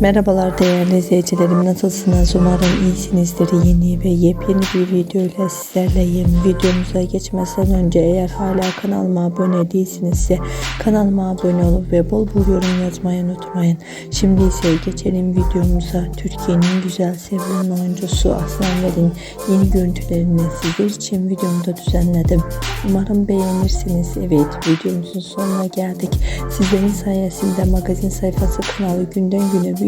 Merhabalar değerli izleyicilerim nasılsınız? Umarım iyisinizdir. Yeni ve yepyeni bir video ile sizlerleyim. Videomuza geçmeden önce eğer hala kanalıma abone değilsinizse kanalıma abone olup ve bol bol yorum yazmayı unutmayın. Şimdi ise geçelim videomuza. Türkiye'nin güzel sevilen oyuncusu Aslan Ver'in yeni görüntülerini sizler için videomda düzenledim. Umarım beğenirsiniz. Evet videomuzun sonuna geldik. Sizlerin sayesinde magazin sayfası kanalı günden güne